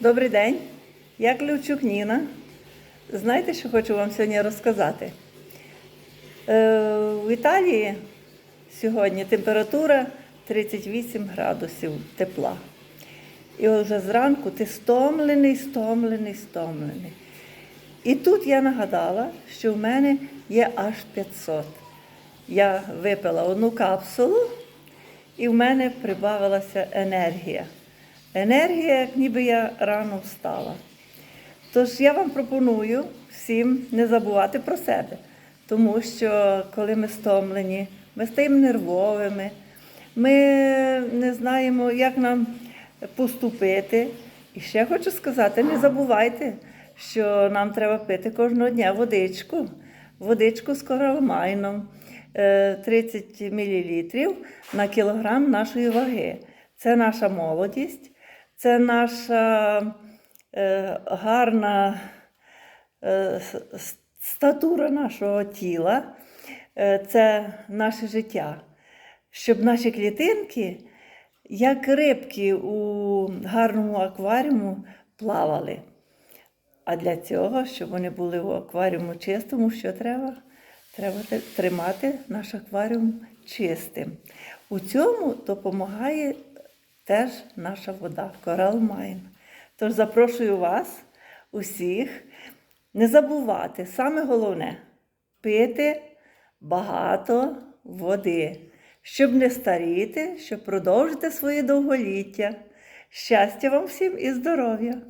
Добрий день, я Ключук Ніна. Знаєте, що хочу вам сьогодні розказати? Е, в Італії сьогодні температура 38 градусів тепла. І вже зранку ти стомлений, стомлений, стомлений. І тут я нагадала, що в мене є аж 500. Я випила одну капсулу, і в мене прибавилася енергія. Енергія, як ніби я рано встала. Тож я вам пропоную всім не забувати про себе, тому що коли ми стомлені, ми стаємо нервовими, ми не знаємо, як нам поступити. І ще хочу сказати: не забувайте, що нам треба пити кожного дня водичку, водичку з коралмайном. е, 30 мл на кілограм нашої ваги. Це наша молодість, це наша е, гарна е, статура нашого тіла, е, це наше життя. Щоб наші клітинки, як рибки у гарному акваріуму, плавали. А для цього, щоб вони були в акваріуму чистому, що треба? Треба тримати наш акваріум чистим. У цьому допомагає теж наша вода, Coral Mine. Тож запрошую вас усіх не забувати, саме головне пити багато води, щоб не старіти, щоб продовжити своє довголіття. Щастя вам всім і здоров'я!